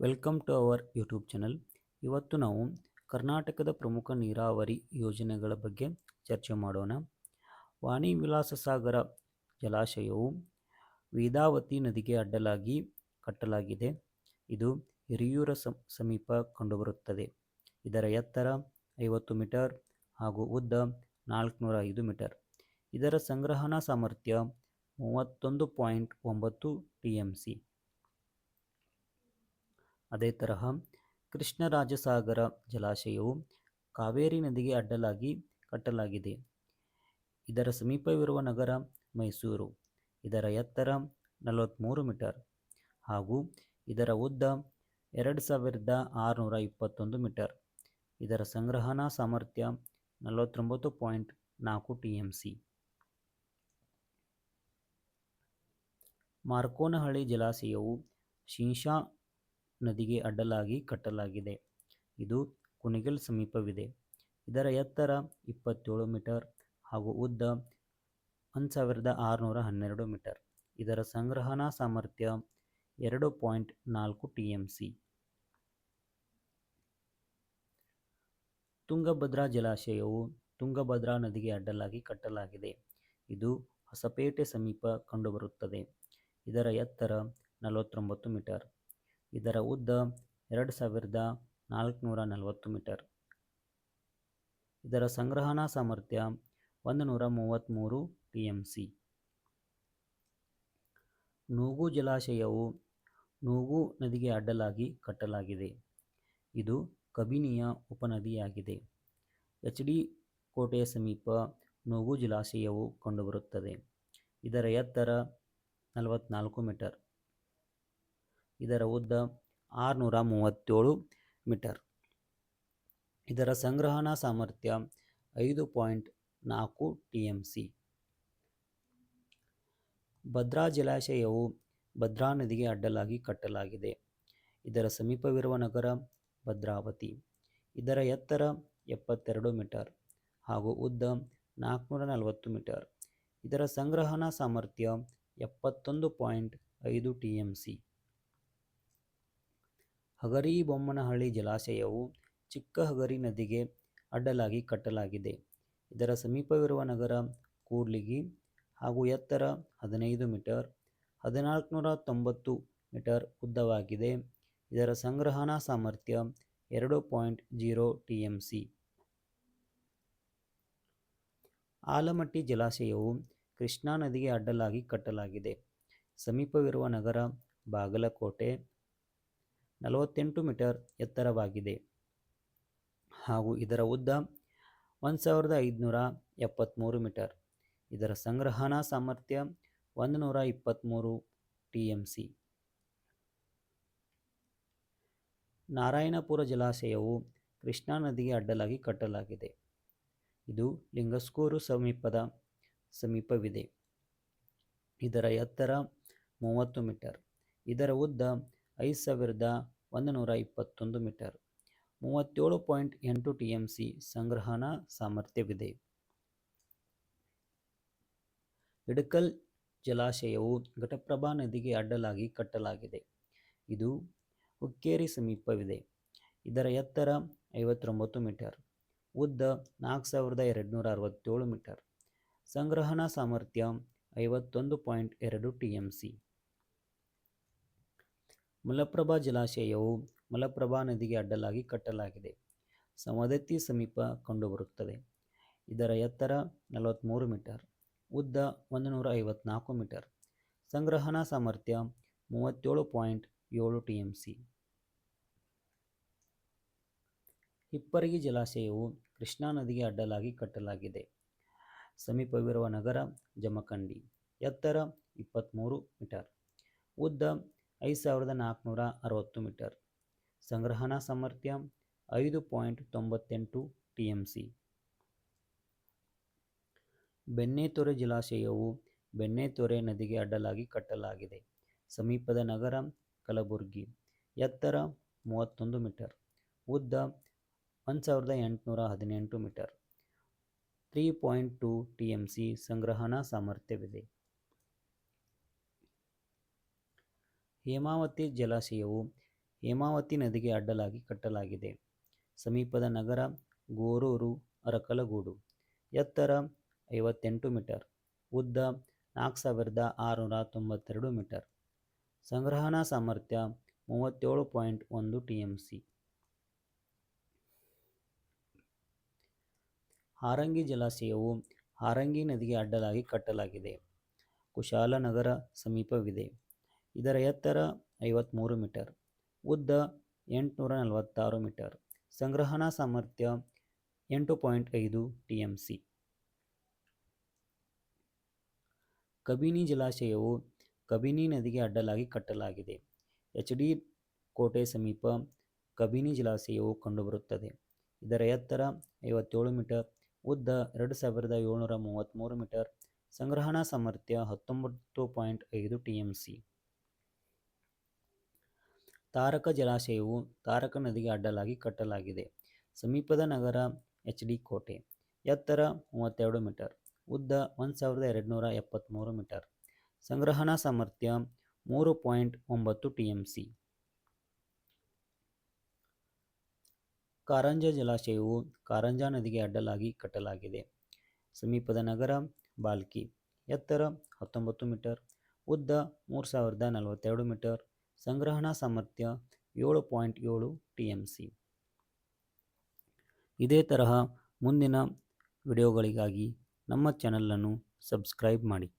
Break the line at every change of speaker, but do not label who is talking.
Welcome to our YouTube channel ಇವತ್ತು ನಾವು ಕರ್ನಾಟಕದ ಪ್ರಮುಖ ನೀರಾವರಿ ಯೋಜನೆಗಳ ಬಗ್ಗೆ ಚರ್ಚೆ ಮಾಡೋಣ. ವಾಣಿ ವಿಲಾಸ ಸಾಗರ ಜಲಾಶಯವು ವೇದಾವತಿ ನದಿಗೆ ಅಡ್ಡಲಾಗಿ ಕಟ್ಟಲಾಗಿದೆ. ಇದು ಹಿರಿಯೂರ ಸಮೀಪ ಕಂಡುಬರುತ್ತದೆ. ಇದರ ಎತ್ತರ ಐವತ್ತು ಮೀಟರ್ ಹಾಗೂ ಉದ್ದ ನಾಲ್ಕುನೂರ ಐದು ಮೀಟರ್. ಇದರ ಸಂಗ್ರಹಣಾ ಸಾಮರ್ಥ್ಯ ಮೂವತ್ತೊಂದು ಪಾಯಿಂಟ್ ಒಂಬತ್ತು ಟಿ ಎಂ ಸಿ. ಅದೇ ತರಹ ಕೃಷ್ಣರಾಜಸಾಗರ ಜಲಾಶಯವು ಕಾವೇರಿ ನದಿಗೆ ಅಡ್ಡಲಾಗಿ ಕಟ್ಟಲಾಗಿದೆ. ಇದರ ಸಮೀಪವಿರುವ ನಗರ ಮೈಸೂರು. ಇದರ ಎತ್ತರ ನಲವತ್ತ್ಮೂರು ಮೀಟರ್ ಹಾಗೂ ಇದರ ಉದ್ದ ಎರಡು ಸಾವಿರದ ಆರುನೂರ ಇಪ್ಪತ್ತೊಂದು ಮೀಟರ್. ಇದರ ಸಂಗ್ರಹಣಾ ಸಾಮರ್ಥ್ಯ ನಲವತ್ತೊಂಬತ್ತು ಪಾಯಿಂಟ್ ನಾಲ್ಕು ಟಿ ಎಂ ಸಿ. ಮಾರ್ಕೋನಹಳ್ಳಿ ಜಲಾಶಯವು ಶಿಂಷಾ ನದಿಗೆ ಅಡ್ಡಲಾಗಿ ಕಟ್ಟಲಾಗಿದೆ. ಇದು ಕುಣಿಗಲ್ ಸಮೀಪವಿದೆ. ಇದರ ಎತ್ತರ ಇಪ್ಪತ್ತೇಳು ಮೀಟರ್ ಹಾಗೂ ಉದ್ದ ಒಂದು ಸಾವಿರದ ಆರುನೂರ ಹನ್ನೆರಡು ಮೀಟರ್. ಇದರ ಸಂಗ್ರಹಣಾ ಸಾಮರ್ಥ್ಯ ಎರಡು ಪಾಯಿಂಟ್ ನಾಲ್ಕು ಟಿ ಎಂ ಸಿ. ತುಂಗಭದ್ರಾ ಜಲಾಶಯವು ತುಂಗಭದ್ರಾ ನದಿಗೆ ಅಡ್ಡಲಾಗಿ ಕಟ್ಟಲಾಗಿದೆ. ಇದು ಹೊಸಪೇಟೆ ಸಮೀಪ ಕಂಡುಬರುತ್ತದೆ. ಇದರ ಎತ್ತರ ನಲವತ್ತೊಂಬತ್ತು ಮೀಟರ್. ಇದರ ಉದ್ದ ಎರಡು ಸಾವಿರದ ನಾಲ್ಕುನೂರ ನಲವತ್ತು ಮೀಟರ್. ಇದರ ಸಂಗ್ರಹಣಾ ಸಾಮರ್ಥ್ಯ ಒಂದು ನೂರ ಮೂವತ್ತ್ಮೂರು ಟಿ ಎಂ ಸಿ ನೂಗು ಜಲಾಶಯವು ನೂಗು ನದಿಗೆ ಅಡ್ಡಲಾಗಿ ಕಟ್ಟಲಾಗಿದೆ. ಇದು ಕಬಿನಿಯ ಉಪನದಿಯಾಗಿದೆ. ಎಚ್ ಡಿ ಕೋಟೆಯ ಸಮೀಪ ನೂಗು ಜಲಾಶಯವು ಕಂಡುಬರುತ್ತದೆ. ಇದರ ಎತ್ತರ ನಲವತ್ತ್ನಾಲ್ಕು ಮೀಟರ್. ಇದರ ಉದ್ದ ಆರುನೂರ ಮೂವತ್ತೇಳು ಮೀಟರ್. ಇದರ ಸಂಗ್ರಹಣಾ ಸಾಮರ್ಥ್ಯ ಐದು ಪಾಯಿಂಟ್ ನಾಲ್ಕು ಟಿ ಎಂ ಸಿ. ಭದ್ರಾ ಜಲಾಶಯವು ಭದ್ರಾ ನದಿಗೆ ಅಡ್ಡಲಾಗಿ ಕಟ್ಟಲಾಗಿದೆ. ಇದರ ಸಮೀಪವಿರುವ ನಗರ ಭದ್ರಾವತಿ. ಇದರ ಎತ್ತರ ಎಪ್ಪತ್ತೆರಡು ಮೀಟರ್ ಹಾಗೂ ಉದ್ದ ನಾಲ್ಕುನೂರ ನಲವತ್ತು ಮೀಟರ್. ಇದರ ಸಂಗ್ರಹಣಾ ಸಾಮರ್ಥ್ಯ ಎಪ್ಪತ್ತೊಂದು ಪಾಯಿಂಟ್ ಐದು ಟಿ ಎಂ ಸಿ. ಹಗರಿಬೊಮ್ಮನಹಳ್ಳಿ ಜಲಾಶಯವು ಚಿಕ್ಕ ಹಗರಿ ನದಿಗೆ ಅಡ್ಡಲಾಗಿ ಕಟ್ಟಲಾಗಿದೆ. ಇದರ ಸಮೀಪವಿರುವ ನಗರ ಕೂಡ್ಲಿಗಿ ಹಾಗೂ ಎತ್ತರ ಹದಿನೈದು ಮೀಟರ್ ಹದಿನಾಲ್ಕುನೂರ ತೊಂಬತ್ತು ಮೀಟರ್ ಉದ್ದವಾಗಿದೆ. ಇದರ ಸಂಗ್ರಹಣಾ ಸಾಮರ್ಥ್ಯ ಎರಡು point zero T M C. Almatti ಜಲಾಶಯವು Krishna ನದಿಗೆ ಅಡ್ಡಲಾಗಿ ಕಟ್ಟಲಾಗಿದೆ. ಸಮೀಪವಿರುವ ನಗರ ಬಾಗಲಕೋಟೆ ನಲವತ್ತೆಂಟು ಮೀಟರ್ ಎತ್ತರವಾಗಿದೆ. ಹಾಗೂ ಇದರ ಉದ್ದ ಒಂದು ಸಾವಿರದ ಐದುನೂರ ಎಪ್ಪತ್ತ್ಮೂರು ಮೀಟರ್. ಇದರ ಸಂಗ್ರಹಣಾ ಸಾಮರ್ಥ್ಯ ಒಂದು ನೂರ ಇಪ್ಪತ್ತ್ಮೂರು ಟಿ ಎಂ ಸಿ. ನಾರಾಯಣಪುರ ಜಲಾಶಯವು ಕೃಷ್ಣಾ ನದಿಗೆ ಅಡ್ಡಲಾಗಿ ಕಟ್ಟಲಾಗಿದೆ. ಇದು ಲಿಂಗಸ್ಕೂರು ಸಮೀಪದ ಸಮೀಪವಿದೆ. ಇದರ ಎತ್ತರ ಮೂವತ್ತು ಮೀಟರ್. ಇದರ ಉದ್ದ ಐದು ಸಾವಿರದ ಒಂದು ನೂರ ಇಪ್ಪತ್ತೊಂದು ಮೀಟರ್. ಮೂವತ್ತೇಳು ಪಾಯಿಂಟ್ ಎಂಟು ಟಿ ಎಂ ಸಿ ಸಂಗ್ರಹಣಾ ಸಾಮರ್ಥ್ಯವಿದೆ. ಇಡಕಲ್ ಜಲಾಶಯವು ಘಟಪ್ರಭಾ ನದಿಗೆ ಅಡ್ಡಲಾಗಿ ಕಟ್ಟಲಾಗಿದೆ. ಇದು ಹುಕ್ಕೇರಿ ಸಮೀಪವಿದೆ. ಇದರ ಎತ್ತರ ಐವತ್ತೊಂಬತ್ತು ಮೀಟರ್, ಉದ್ದ ನಾಲ್ಕು ಸಾವಿರದ ಎರಡುನೂರ ಅರವತ್ತೇಳು ಮೀಟರ್. ಸಂಗ್ರಹಣಾ ಸಾಮರ್ಥ್ಯ ಐವತ್ತೊಂದು ಪಾಯಿಂಟ್ ಎರಡು ಟಿ ಎಂ ಸಿ. ಮಲಪ್ರಭಾ ಜಲಾಶಯವು ಮಲಪ್ರಭಾ ನದಿಗೆ ಅಡ್ಡಲಾಗಿ ಕಟ್ಟಲಾಗಿದೆ. ಸಮದತ್ತಿ ಸಮೀಪ ಕಂಡುಬರುತ್ತದೆ. ಇದರ ಎತ್ತರ ನಲವತ್ತ್ಮೂರು ಮೀಟರ್, ಉದ್ದ ಒಂದು ನೂರ ಐವತ್ನಾಲ್ಕು ಮೀಟರ್. ಸಂಗ್ರಹಣಾ ಸಾಮರ್ಥ್ಯ ಮೂವತ್ತೇಳು ಪಾಯಿಂಟ್ ಏಳು ಟಿ ಎಂ ಸಿ. ಹಿಪ್ಪರಗಿ ಜಲಾಶಯವು ಕೃಷ್ಣಾ ನದಿಗೆ ಅಡ್ಡಲಾಗಿ ಕಟ್ಟಲಾಗಿದೆ. ಸಮೀಪವಿರುವ ನಗರ ಜಮಖಂಡಿ, ಎತ್ತರ ಇಪ್ಪತ್ತ್ಮೂರು ಮೀಟರ್, ಉದ್ದ ಐದು ಸಾವಿರದ ನಾಲ್ಕುನೂರ ಅರವತ್ತು ಮೀಟರ್. ಸಂಗ್ರಹಣಾ ಸಾಮರ್ಥ್ಯ ಐದು ಪಾಯಿಂಟ್ ತೊಂಬತ್ತೆಂಟು ಟಿ ಎಂ ಸಿ. ಬೆಣ್ಣೆತೊರೆ ಜಲಾಶಯವು ಬೆಣ್ಣೆತೊರೆ ನದಿಗೆ ಅಡ್ಡಲಾಗಿ ಕಟ್ಟಲಾಗಿದೆ. ಸಮೀಪದ ನಗರ ಕಲಬುರಗಿ, ಎತ್ತರ ಮೂವತ್ತೊಂದು ಮೀಟರ್, ಉದ್ದ ಒಂದು ಸಾವಿರದ ಎಂಟುನೂರ ಹದಿನೆಂಟು metre. Three point two T M C ಸಂಗ್ರಹಣಾ ಸಾಮರ್ಥ್ಯವಿದೆ. ಹೇಮಾವತಿ ಜಲಾಶಯವು ಹೇಮಾವತಿ ನದಿಗೆ ಅಡ್ಡಲಾಗಿ ಕಟ್ಟಲಾಗಿದೆ. ಸಮೀಪದ ನಗರ ಗೋರೂರು ಅರಕಲಗೂಡು. ಎತ್ತರ ಐವತ್ತೆಂಟು ಮೀಟರ್. ಉದ್ದ ನಾಲ್ಕು ಸಾವಿರದ ಆರುನೂರ ತೊಂಬತ್ತೆರಡು ಮೀಟರ್. ಸಂಗ್ರಹಣಾ ಸಾಮರ್ಥ್ಯ ಮೂವತ್ತೇಳು ಪಾಯಿಂಟ್ ಒಂದು ಟಿ ಎಂ ಸಿ. ಹಾರಂಗಿ ಜಲಾಶಯವು ಹಾರಂಗಿ ನದಿಗೆ ಅಡ್ಡಲಾಗಿ ಕಟ್ಟಲಾಗಿದೆ. ಕುಶಾಲನಗರ ಸಮೀಪವಿದೆ. ಇದರ ಎತ್ತರ ಐವತ್ತ್ಮೂರು ಮೀಟರ್, ಉದ್ದ ಎಂಟುನೂರ ನಲವತ್ತಾರು ಮೀಟರ್, ಸಂಗ್ರಹಣಾ ಸಾಮರ್ಥ್ಯ ಎಂಟು ಪಾಯಿಂಟ್ ಐದು ಟಿ ಎಂ ಸಿ ಕಬಿನಿ ಜಲಾಶಯವು ಕಬಿನಿ ನದಿಗೆ ಅಡ್ಡಲಾಗಿ ಕಟ್ಟಲಾಗಿದೆ. ಎಚ್ ಡಿ ಕೋಟೆ ಸಮೀಪ ಕಬಿನಿ ಜಲಾಶಯವು ಕಂಡುಬರುತ್ತದೆ. ಇದರ ಎತ್ತರ ಐವತ್ತೇಳು ಮೀಟರ್, ಉದ್ದ ಎರಡು ಸಾವಿರದ ಏಳ್ನೂರ ಮೂವತ್ತ್ಮೂರು ಮೀಟರ್, ಸಂಗ್ರಹಣಾ ಸಾಮರ್ಥ್ಯ ಹತ್ತೊಂಬತ್ತು ಪಾಯಿಂಟ್ ಐದು ಟಿ ಎಂ ಸಿ ತಾರಕ ಜಲಾಶಯವು ತಾರಕ ನದಿಗೆ ಅಡ್ಡಲಾಗಿ ಕಟ್ಟಲಾಗಿದೆ. ಸಮೀಪದ ನಗರ ಎಚ್ ಡಿ ಕೋಟೆ, ಎತ್ತರ ಮೂವತ್ತೆರಡು ಮೀಟರ್, ಉದ್ದ ಒಂದು ಸಾವಿರದ ಎರಡುನೂರ ಎಪ್ಪತ್ತ್ಮೂರು ಮೀಟರ್. ಸಂಗ್ರಹಣಾ ಸಾಮರ್ಥ್ಯ ಮೂರು ಪಾಯಿಂಟ್ ಒಂಬತ್ತು ಟಿ ಎಂ ಸಿ. ಕಾರಂಜ ಜಲಾಶಯವು ಕಾರಂಜ ನದಿಗೆ ಅಡ್ಡಲಾಗಿ ಕಟ್ಟಲಾಗಿದೆ. ಸಮೀಪದ ನಗರ ಬಾಲ್ಕಿ, ಎತ್ತರ ಹತ್ತೊಂಬತ್ತು ಮೀಟರ್, ಉದ್ದ ಮೂರು ಸಾವಿರದ ನಲವತ್ತೆರಡು ಮೀಟರ್ ಸಂಗ್ರಹಣಾ ಸಾಮರ್ಥ್ಯ ಏಳು ಪಾಯಿಂಟ್ ಏಳು ಟಿ ಎಂ ಸಿ ಇದೇ ತರಹ ಮುಂದಿನ ವಿಡಿಯೋಗಳಿಗಾಗಿ ನಮ್ಮ ಚಾನಲನ್ನು ಸಬ್ಸ್ಕ್ರೈಬ್ ಮಾಡಿ.